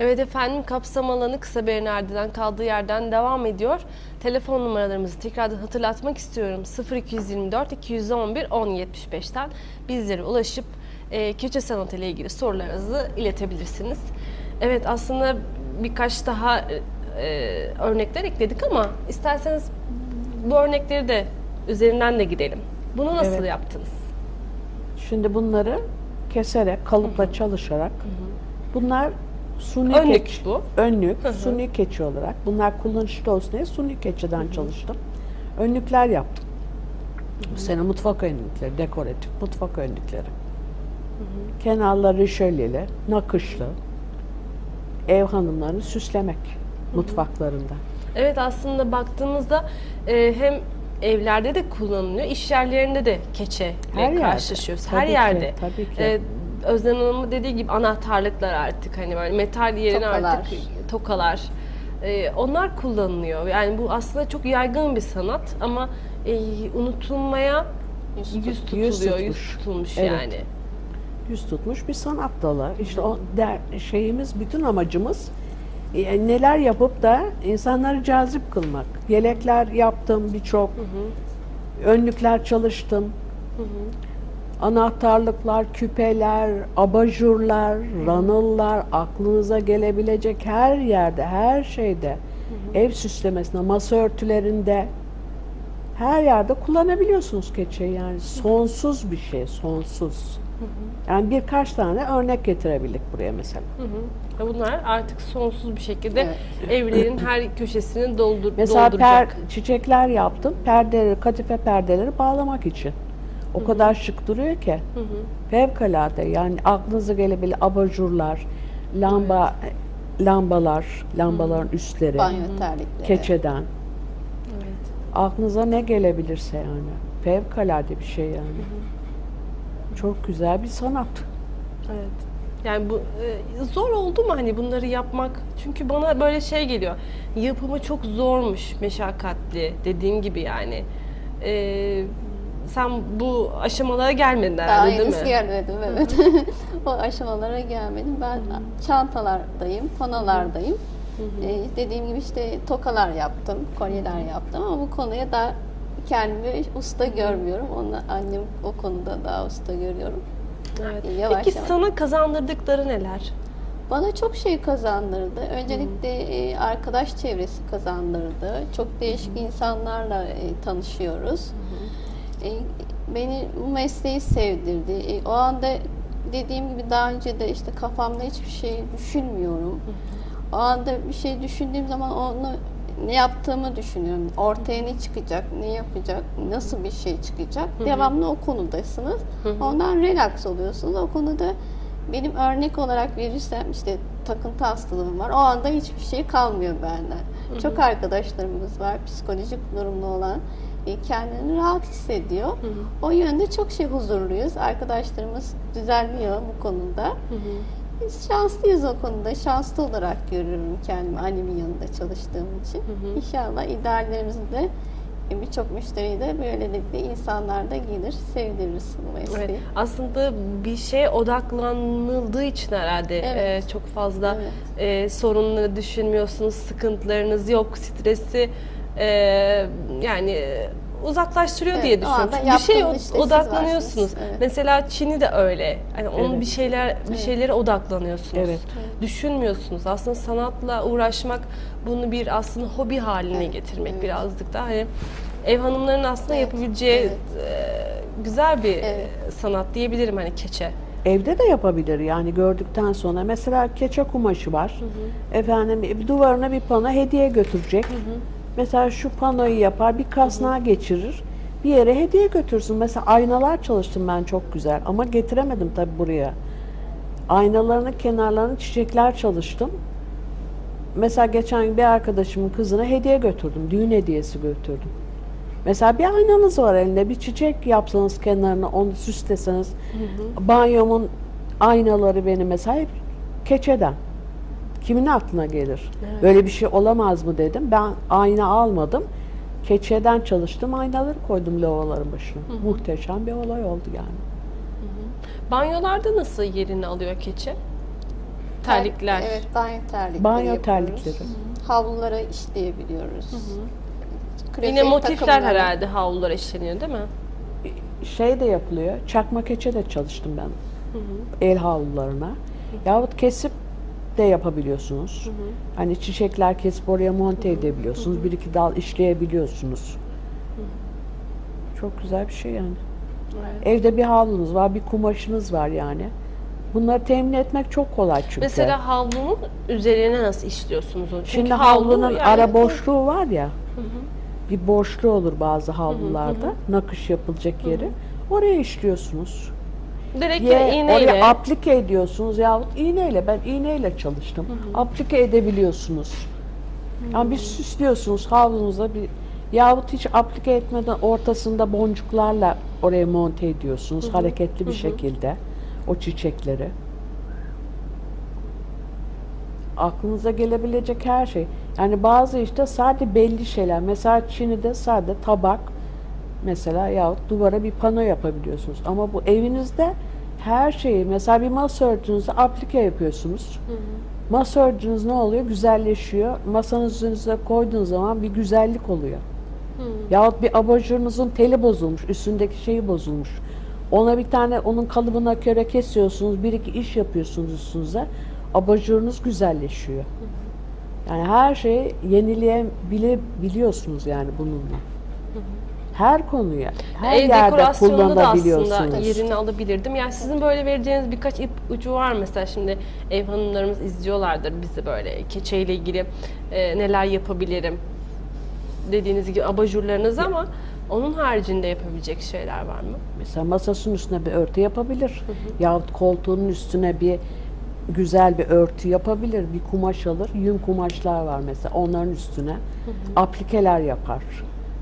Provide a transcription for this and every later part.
Evet efendim kapsam alanı kısa bir nereden kaldığı yerden devam ediyor. Telefon numaralarımızı tekrardan hatırlatmak istiyorum. 0224 211 1075'ten bizlere ulaşıp e, keçe sanatı ile ilgili sorularınızı iletebilirsiniz. Evet aslında birkaç daha e, e, örnekler ekledik ama isterseniz bu örnekleri de üzerinden de gidelim. Bunu nasıl Evet. yaptınız? Şimdi bunları keserek, kalıpla çalışarak bunlar suni Önlük keçi, bu. önlük, Hı hı. suni keçi olarak. Bunlar kullanışlı olsun diye suni keçiden çalıştım. Önlükler yaptım. Bu sene mutfak önlükleri, dekoratif mutfak önlükleri. Kenarları şöyleli, nakışlı. Ev hanımlarını süslemek mutfaklarında. Evet aslında baktığımızda e, hem evlerde de kullanılıyor, iş yerlerinde de keçe Her yerde. karşılaşıyoruz. Tabii Her ki, yerde. tabii ki. E, Özlem Hanım'ın dediği gibi anahtarlıklar artık hani böyle metal yerine Tokalar. artık tokalar. E, onlar kullanılıyor. Yani bu aslında çok yaygın bir sanat ama e, unutulmaya Yüz yüz, tut- tutuluyor, yüz yüz tutmuş. tutulmuş Evet. yani. yüz tutmuş bir sanat dalı. İşte o der, şeyimiz, bütün amacımız e, neler yapıp da insanları cazip kılmak. Yelekler yaptım birçok, önlükler çalıştım. Anahtarlıklar, küpeler, abajurlar, ranıllar, aklınıza gelebilecek her yerde, her şeyde, ev süslemesinde, masa örtülerinde, her yerde kullanabiliyorsunuz keçeyi yani sonsuz bir şey, sonsuz. Yani birkaç tane örnek getirebildik buraya mesela. Hı hı. Bunlar artık sonsuz bir şekilde Evet. evlerin her köşesini doldur, Mesela dolduracak. çiçekler yaptım, perdeleri, kadife perdeleri bağlamak için. O kadar şık duruyor ki. Fevkalade yani aklınıza gelebilir abajurlar, lamba, lambalar, lambaların üstleri, Banyo terlikleri. keçeden. Evet. Aklınıza ne gelebilirse yani. Fevkalade bir şey yani. Çok güzel bir sanat. Evet. Yani bu e, zor oldu mu hani bunları yapmak? Çünkü bana böyle şey geliyor. Yapımı çok zormuş, meşakkatli dediğim gibi yani. E, sen bu aşamalara gelmedin Daha herhalde değil henüz mi? gelmedim evet. o aşamalara gelmedim. Ben çantalardayım, panolardayım. Ee, dediğim gibi işte tokalar yaptım, kolyeler yaptım ama bu konuya da kendimi usta görmüyorum. Onu annem o konuda daha usta görüyorum. Evet. Yavaş Peki yavaş. sana kazandırdıkları neler? Bana çok şey kazandırdı. Öncelikle e, arkadaş çevresi kazandırdı. Çok değişik insanlarla e, tanışıyoruz. E, beni bu mesleği sevdirdi. E, o anda dediğim gibi daha önce de işte kafamda hiçbir şey düşünmüyorum. O anda bir şey düşündüğüm zaman onu ne yaptığımı düşünüyorum. Ortaya ne çıkacak, ne yapacak, nasıl bir şey çıkacak. Devamlı o konudasınız. Ondan relax oluyorsunuz. O konuda benim örnek olarak verirsem işte takıntı hastalığım var. O anda hiçbir şey kalmıyor benden. Çok arkadaşlarımız var psikolojik durumda olan e, kendini rahat hissediyor. O yönde çok şey huzurluyuz. Arkadaşlarımız düzenliyor bu konuda. Biz şanslıyız o konuda. Şanslı olarak görüyorum kendimi annemin yanında çalıştığım için. İnşallah ideallerimizi de e, birçok müşteriyi de böylelikle insanlar da gelir, sevdiririz bu mesleği. Evet. Aslında bir şeye odaklanıldığı için herhalde Evet. e, çok fazla Evet. e, sorunları düşünmüyorsunuz, sıkıntılarınız yok, stresi e, yani e, uzaklaştırıyor Evet, diye düşünüyorum. bir şeye yaptığınız işte siz odaklanıyorsunuz. evet. Mesela Çin'i de öyle. Hani onun Evet. bir şeyler bir şeylere odaklanıyorsunuz. Evet. Düşünmüyorsunuz. Aslında sanatla uğraşmak bunu bir aslında hobi haline Evet, getirmek evet. birazcık da hani ev hanımlarının aslında Evet, yapabileceği evet. e, güzel bir Evet. sanat diyebilirim hani keçe. Evde de yapabilir yani gördükten sonra. Mesela keçe kumaşı var. Efendim bir duvarına bir pano hediye götürecek. Mesela şu panoyu yapar, bir kasnağa geçirir. Bir yere hediye götürsün. Mesela aynalar çalıştım ben çok güzel ama getiremedim tabii buraya. Aynalarının kenarlarını çiçekler çalıştım. Mesela geçen gün bir arkadaşımın kızına hediye götürdüm. Düğün hediyesi götürdüm. Mesela bir aynanız var elinde, bir çiçek yapsanız kenarına, onu süsleseniz. Banyomun aynaları benim mesela hep keçeden. Kimin aklına gelir? Böyle bir şey olamaz mı dedim. Ben ayna almadım. Keçeden çalıştım, aynaları koydum lavaların başına. Muhteşem bir olay oldu yani. Banyolarda nasıl yerini alıyor keçe? Terlikler. Evet, banyo terlikleri Banyo yapıyoruz. terlikleri. Havlulara işleyebiliyoruz. Yine motifler takımları. herhalde havlulara işleniyor değil mi? Şey de yapılıyor. Çakma keçe de çalıştım ben. El havlularına. Yahut kesip de yapabiliyorsunuz. Hani çiçekler kesip oraya monte edebiliyorsunuz. Bir iki dal işleyebiliyorsunuz. Çok güzel bir şey yani. Evde bir havlunuz var, bir kumaşınız var yani. Bunları temin etmek çok kolay çünkü. Mesela havlunun üzerine nasıl işliyorsunuz onu? Çünkü Şimdi havlu havlunun yani- ara boşluğu var ya. Bir boşluğu olur bazı havlularda. Nakış yapılacak yeri. Oraya işliyorsunuz. Direkt Ya iğneyle. oraya aplike ediyorsunuz yahut iğneyle. Ben iğneyle çalıştım. Aplike edebiliyorsunuz. Yani bir süslüyorsunuz havlunuza bir yahut hiç aplike etmeden ortasında boncuklarla oraya monte ediyorsunuz hareketli bir şekilde o çiçekleri. Aklınıza gelebilecek her şey. Yani bazı işte sadece belli şeyler. Mesela Çin'de sadece tabak mesela yahut duvara bir pano yapabiliyorsunuz. Ama bu evinizde her şeyi mesela bir masa örtünüzü aplike yapıyorsunuz. Masa örtünüz ne oluyor? Güzelleşiyor. Masanızın üzerine koyduğunuz zaman bir güzellik oluyor. Yahut bir abajurunuzun teli bozulmuş, üstündeki şeyi bozulmuş. Ona bir tane onun kalıbına göre kesiyorsunuz, bir iki iş yapıyorsunuz üstünüze. Abajurunuz güzelleşiyor. Yani her şeyi yenileyebiliyorsunuz yani bununla. Her konuya, her Ev yerde dekorasyonunda da aslında kullanabiliyorsunuz. yerini alabilirdim. Yani sizin böyle vereceğiniz birkaç ip ucu var mı? mesela şimdi ev hanımlarımız izliyorlardır bizi böyle keçeyle ilgili e, neler yapabilirim dediğiniz gibi abajurlarınız ama onun haricinde yapabilecek şeyler var mı? Mesela masasının üstüne bir örtü yapabilir. Yahut koltuğunun üstüne bir güzel bir örtü yapabilir. Bir kumaş alır. Yün kumaşlar var mesela. Onların üstüne aplikeler yapar.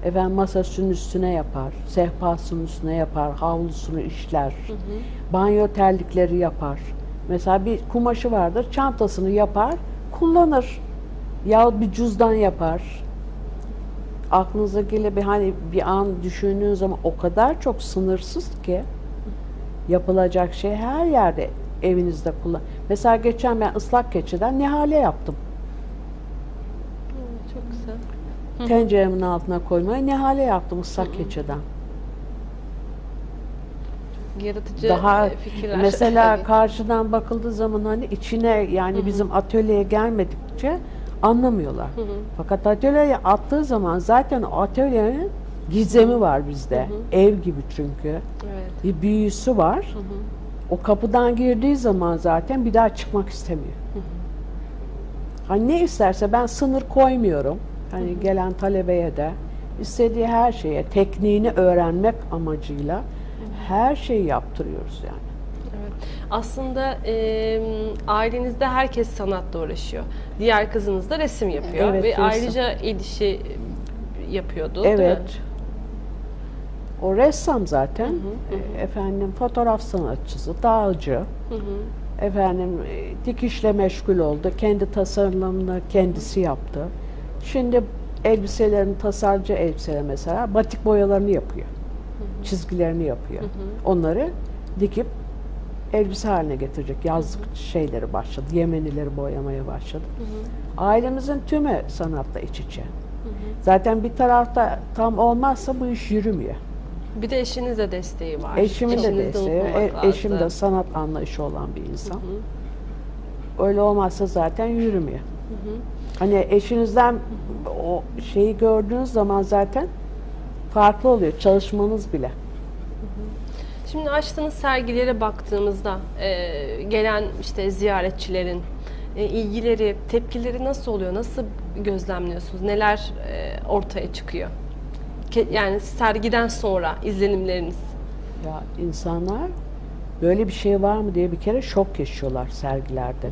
Efendim masasının üstüne yapar. Sehpasının üstüne yapar. Havlusunu işler. Banyo terlikleri yapar. Mesela bir kumaşı vardır. Çantasını yapar. Kullanır. Yahut bir cüzdan yapar aklınıza gele bir hani bir an düşündüğünüz zaman o kadar çok sınırsız ki yapılacak şey her yerde evinizde kullan. Mesela geçen ben ıslak keçeden nihale yaptım. Çok güzel. Tenceremin altına koymaya nihale yaptım ıslak keçeden. Yaratıcı Daha e, fikirler. mesela Tabii. karşıdan bakıldığı zaman hani içine yani bizim atölyeye gelmedikçe anlamıyorlar. Fakat atölyeye attığı zaman zaten atölyenin gizemi var bizde. Ev gibi çünkü. Evet. bir büyüsü var. O kapıdan girdiği zaman zaten bir daha çıkmak istemiyor. Hani ne isterse ben sınır koymuyorum. Hani gelen talebeye de istediği her şeye tekniğini öğrenmek amacıyla her şeyi yaptırıyoruz yani. Evet. Aslında e, ailenizde herkes sanatla uğraşıyor. Diğer kızınız da resim yapıyor Evet, ve resim. ayrıca el işi yapıyordu değil mi? Evet. O ressam zaten. E, Efendim fotoğraf sanatçısı, dağcı. Efendim e, dikişle meşgul oldu. Kendi tasarımını kendisi yaptı. Şimdi elbiselerini tasarcı elbiseler mesela batik boyalarını yapıyor. Çizgilerini yapıyor. Onları dikip elbise haline getirecek. Yazlık şeyleri başladı. Yemenileri boyamaya başladı. Ailemizin tümü sanatla iç içe. Zaten bir tarafta tam olmazsa bu iş yürümüyor. Bir de eşiniz de desteği var. Eşimin de desteği, e- eşim de sanat anlayışı olan bir insan. Öyle olmazsa zaten yürümüyor. Hani eşinizden o şeyi gördüğünüz zaman zaten farklı oluyor çalışmanız bile. Şimdi açtığınız sergilere baktığımızda e, gelen işte ziyaretçilerin e, ilgileri, tepkileri nasıl oluyor? Nasıl gözlemliyorsunuz? Neler e, ortaya çıkıyor? Ke- yani sergiden sonra izlenimleriniz. Ya insanlar böyle bir şey var mı diye bir kere şok yaşıyorlar sergilerde.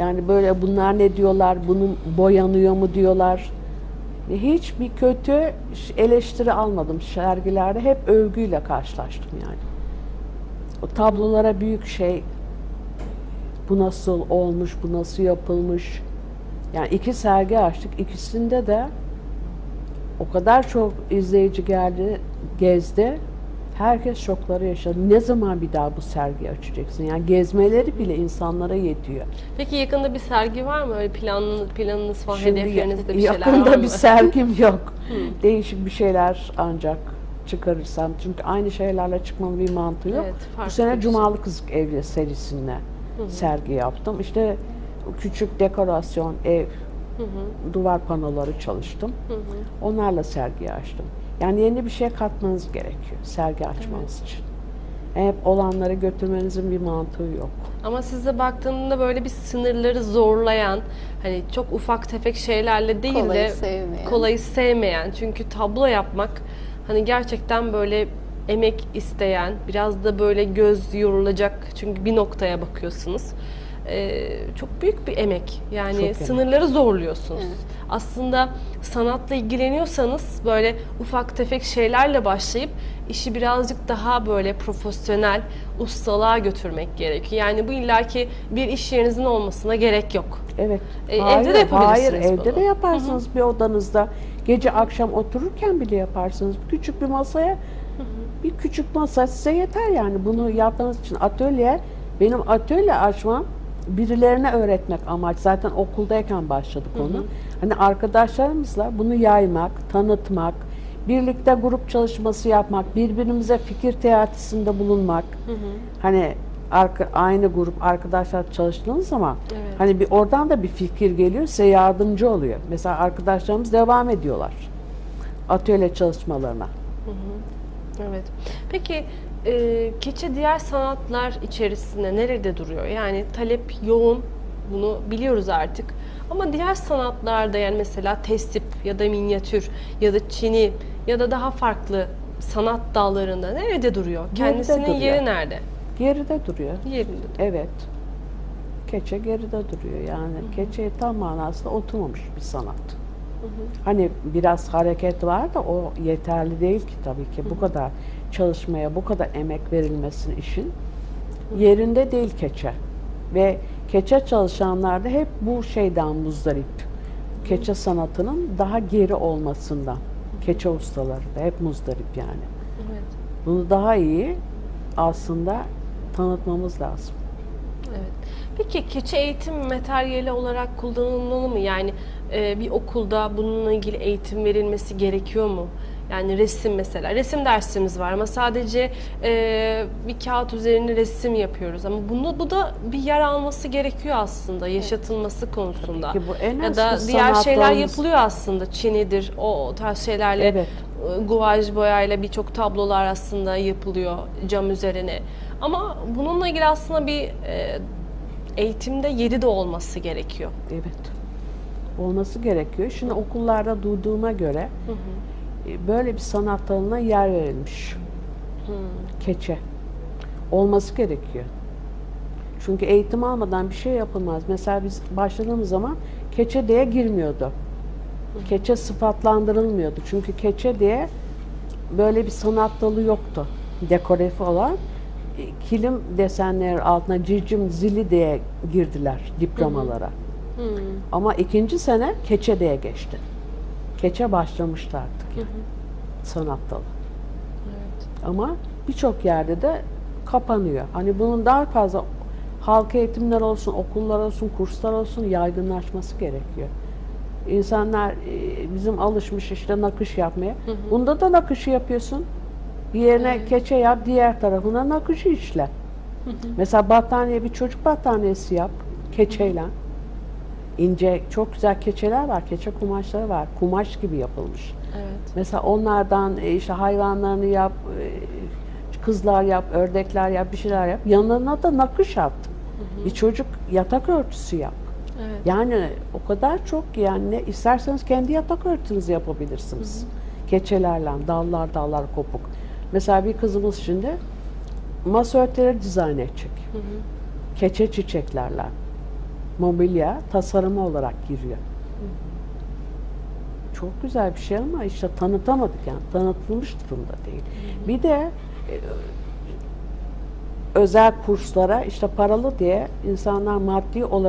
Yani böyle bunlar ne diyorlar, bunun boyanıyor mu diyorlar. Hiçbir kötü eleştiri almadım sergilerde. Hep övgüyle karşılaştım yani. O tablolara büyük şey, bu nasıl olmuş, bu nasıl yapılmış. Yani iki sergi açtık. İkisinde de o kadar çok izleyici geldi, gezdi. Herkes şokları yaşadı. Ne zaman bir daha bu sergi açacaksın? Yani gezmeleri bile insanlara yetiyor. Peki yakında bir sergi var mı? Öyle planınız, planınız falan, Şimdi hedeflerinizde bir şeyler yakında var mı? bir sergim yok. Değişik bir şeyler ancak çıkarırsam. Çünkü aynı şeylerle çıkmanın bir mantığı yok. Evet, Bu sene Cumalı Kızık Evi serisinde sergi yaptım. İşte küçük dekorasyon, ev, duvar panoları çalıştım. Onlarla sergi açtım. Yani yeni bir şey katmanız gerekiyor sergi açmanız için. Hep olanları götürmenizin bir mantığı yok. Ama size baktığında böyle bir sınırları zorlayan, hani çok ufak tefek şeylerle değil Kolayı de sevmeyen. kolayı sevmeyen. Çünkü tablo yapmak hani gerçekten böyle emek isteyen, biraz da böyle göz yorulacak. Çünkü bir noktaya bakıyorsunuz. Ee, çok büyük bir emek. Yani Çok emek. sınırları zorluyorsunuz. Evet. Aslında sanatla ilgileniyorsanız böyle ufak tefek şeylerle başlayıp işi birazcık daha böyle profesyonel ustalığa götürmek gerekiyor. Yani bu illaki bir iş yerinizin olmasına gerek yok. Evet. E, evde hayır, de yapabilirsiniz Hayır, evde bunu. de yaparsınız bir odanızda. Gece akşam otururken bile yaparsınız. Küçük bir masaya bir küçük masa size yeter yani. Bunu yapmanız için atölye, benim atölye açmam birilerine öğretmek amaç. Zaten okuldayken başladık onu. Hani arkadaşlarımızla bunu yaymak, tanıtmak, birlikte grup çalışması yapmak, birbirimize fikir teatisinde bulunmak. Hani arka, aynı grup arkadaşlar çalıştığınız zaman Evet. hani bir oradan da bir fikir geliyor, size yardımcı oluyor. Mesela arkadaşlarımız devam ediyorlar atölye çalışmalarına. Evet. Peki e, keçe diğer sanatlar içerisinde nerede duruyor? Yani talep yoğun, bunu biliyoruz artık. Ama diğer sanatlarda yani mesela tesip ya da minyatür ya da çini ya da daha farklı sanat dallarında nerede duruyor? Kendisinin duruyor. yeri nerede? Geride duruyor. Yerinde. Evet. Keçe geride duruyor yani. Keçe tam manasında oturmamış bir sanat. Hani biraz hareket var da o yeterli değil ki tabii ki. Bu kadar çalışmaya, bu kadar emek verilmesinin işin yerinde değil keçe. Ve keçe çalışanlar da hep bu şeyden muzdarip. Keçe sanatının daha geri olmasından. Keçe ustaları da hep muzdarip yani. Evet. Bunu daha iyi aslında tanıtmamız lazım. Evet. Peki keçe eğitim materyali olarak kullanılmalı mı? Yani e, bir okulda bununla ilgili eğitim verilmesi gerekiyor mu? Yani resim mesela. Resim dersimiz var ama sadece e, bir kağıt üzerine resim yapıyoruz. Ama bunu bu da bir yer alması gerekiyor aslında yaşatılması konusunda. Tabii ki bu en ya da diğer şeyler sanatlarımız- yapılıyor aslında. Çinidir, o, tarz şeylerle Evet. e, guvaj boyayla birçok tablolar aslında yapılıyor cam üzerine. Ama bununla ilgili aslında bir e, eğitimde yeri de olması gerekiyor. Evet. Olması gerekiyor. Şimdi okullarda duyduğuma göre e, böyle bir sanat dalına yer verilmiş. Keçe. Olması gerekiyor. Çünkü eğitim almadan bir şey yapılmaz. Mesela biz başladığımız zaman keçe diye girmiyordu. Keçe sıfatlandırılmıyordu. Çünkü keçe diye böyle bir sanat dalı yoktu. Dekoratif olan e, kilim desenleri altına cicim zili diye girdiler diplomalara. Ama ikinci sene keçe diye geçti. Keçe başlamıştı artık yani. Sanat dalı. Ama birçok yerde de kapanıyor. Hani bunun daha fazla halk eğitimler olsun, okullar olsun, kurslar olsun yaygınlaşması gerekiyor. İnsanlar e, bizim alışmış işte nakış yapmaya. Bunda da nakışı yapıyorsun. Bir yerine keçe yap, diğer tarafına nakışı işle. Mesela battaniye bir çocuk battaniyesi yap keçeyle. İnce çok güzel keçeler var, keçe kumaşları var. Kumaş gibi yapılmış. Evet. Mesela onlardan e, işte hayvanlarını yap, e, kızlar yap, ördekler yap, bir şeyler yap. Yanlarına da nakış at. Bir çocuk yatak örtüsü yap. Evet. Yani o kadar çok ki yani ne isterseniz kendi yatak örtünüzü yapabilirsiniz. Keçelerle, dallar dallar kopuk. Mesela bir kızımız şimdi masa örtüleri dizayn edecek. Keçe çiçeklerle. Mobilya tasarımı olarak giriyor. Çok güzel bir şey ama işte tanıtamadık yani. Tanıtılmış durumda değil. Bir de e, özel kurslara işte paralı diye insanlar maddi olarak